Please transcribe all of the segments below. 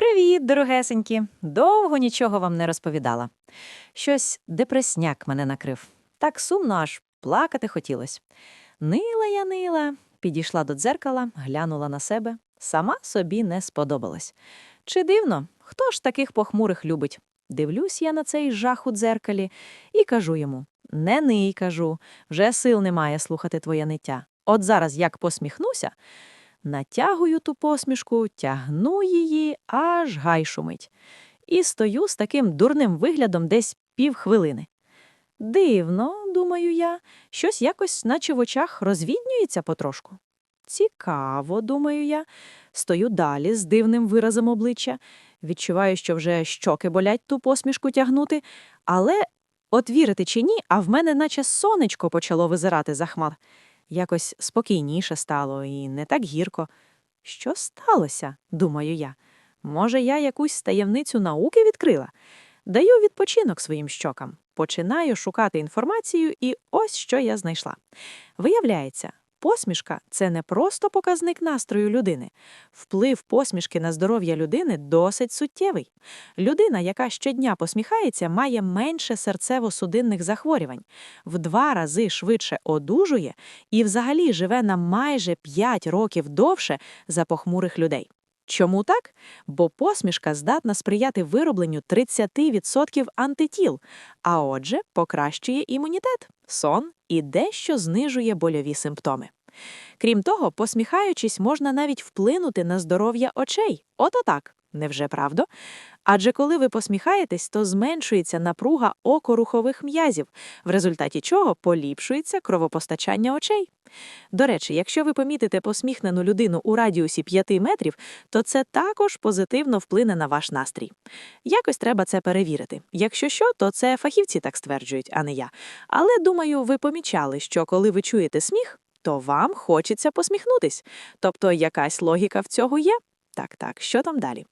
Привіт, дорогесенькі! Довго нічого вам не розповідала. Щось депресняк мене накрив. Так сумно аж плакати хотілось. Нила я нила, підійшла до дзеркала, глянула на себе. Сама собі не сподобалась. Чи дивно, хто ж таких похмурих любить? Дивлюсь я на цей жах у дзеркалі і кажу йому: Не ний, кажу, вже сил немає слухати твоє ниття. От зараз як посміхнуся, Натягую ту посмішку, тягну її, аж гай шумить. І стою з таким дурним виглядом десь півхвилини. Дивно, думаю я, щось якось, наче в очах, розвіднюється потрошку. Цікаво, думаю я, стою далі з дивним виразом обличчя, відчуваю, що вже щоки болять ту посмішку тягнути, але, от вірите чи ні, а в мене наче сонечко почало визирати за хмар. Якось спокійніше стало і не так гірко. Що сталося, думаю я. Може, я якусь таємницю науки відкрила? Даю відпочинок своїм щокам, починаю шукати інформацію, і ось що я знайшла. Виявляється, Посмішка це не просто показник настрою людини. Вплив посмішки на здоров'я людини досить суттєвий. Людина, яка щодня посміхається, має менше серцево-судинних захворювань, в два рази швидше одужує і взагалі живе на майже 5 років довше за похмурих людей. Чому так? Бо посмішка здатна сприяти виробленню 30% антитіл, а отже, покращує імунітет, сон і дещо знижує больові симптоми. Крім того, посміхаючись, можна навіть вплинути на здоров'я очей. Ото так. Невже правда? Адже коли ви посміхаєтесь, то зменшується напруга окорухових м'язів, в результаті чого поліпшується кровопостачання очей. До речі, якщо ви помітите посміхнену людину у радіусі 5 метрів, то це також позитивно вплине на ваш настрій. Якось треба це перевірити. Якщо що, то це фахівці так стверджують, а не я. Але думаю, ви помічали, що коли ви чуєте сміх, то вам хочеться посміхнутись. Тобто якась логіка в цього є. Так, так, що там далі?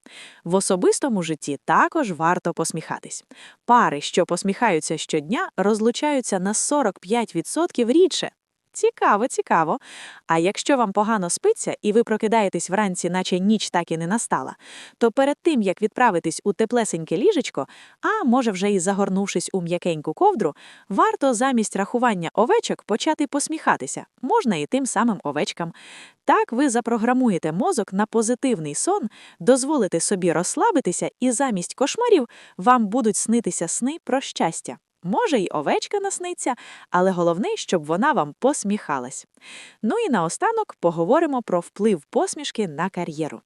В особистому житті також варто посміхатись. Пари, що посміхаються щодня, розлучаються на 45% рідше. Цікаво, цікаво. А якщо вам погано спиться і ви прокидаєтесь вранці, наче ніч так і не настала, то перед тим, як відправитись у теплесеньке ліжечко, а може вже і загорнувшись у м'якеньку ковдру, варто замість рахування овечок почати посміхатися, можна і тим самим овечкам. Так ви запрограмуєте мозок на позитивний сон, дозволите собі розслабитися, і замість кошмарів вам будуть снитися сни про щастя. Може, й овечка насниться, але головне, щоб вона вам посміхалась. Ну і наостанок поговоримо про вплив посмішки на кар'єру.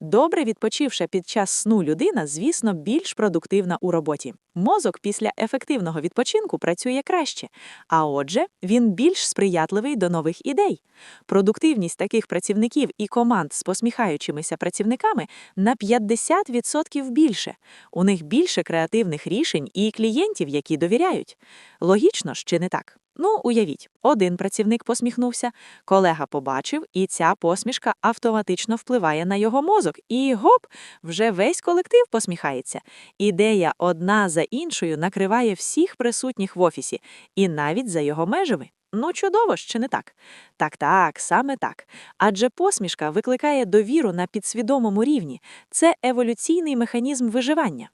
Добре відпочивша під час сну людина, звісно, більш продуктивна у роботі. Мозок після ефективного відпочинку працює краще, а отже, він більш сприятливий до нових ідей. Продуктивність таких працівників і команд з посміхаючимися працівниками на 50% більше. У них більше креативних рішень і клієнтів, які довіряють. Логічно ж чи не так? Ну, уявіть, один працівник посміхнувся, колега побачив, і ця посмішка автоматично впливає на його мозок. І гоп, вже весь колектив посміхається. Ідея одна за іншою накриває всіх присутніх в офісі, і навіть за його межами. Ну, чудово чи не так? Так, так, саме так. Адже посмішка викликає довіру на підсвідомому рівні. Це еволюційний механізм виживання.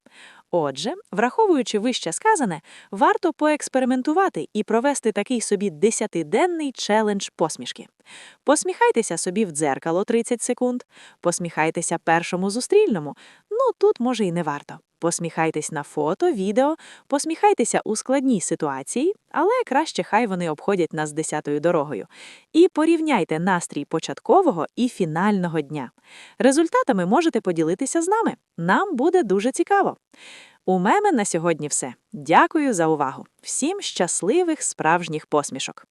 Отже, враховуючи вище сказане, варто поекспериментувати і провести такий собі десятиденний челендж посмішки. Посміхайтеся собі в дзеркало 30 секунд, посміхайтеся першому зустрільному. Ну тут може і не варто. Посміхайтесь на фото, відео, посміхайтеся у складній ситуації, але краще хай вони обходять нас десятою дорогою. І порівняйте настрій початкового і фінального дня. Результатами можете поділитися з нами. Нам буде дуже цікаво. У мене на сьогодні все. Дякую за увагу. Всім щасливих справжніх посмішок!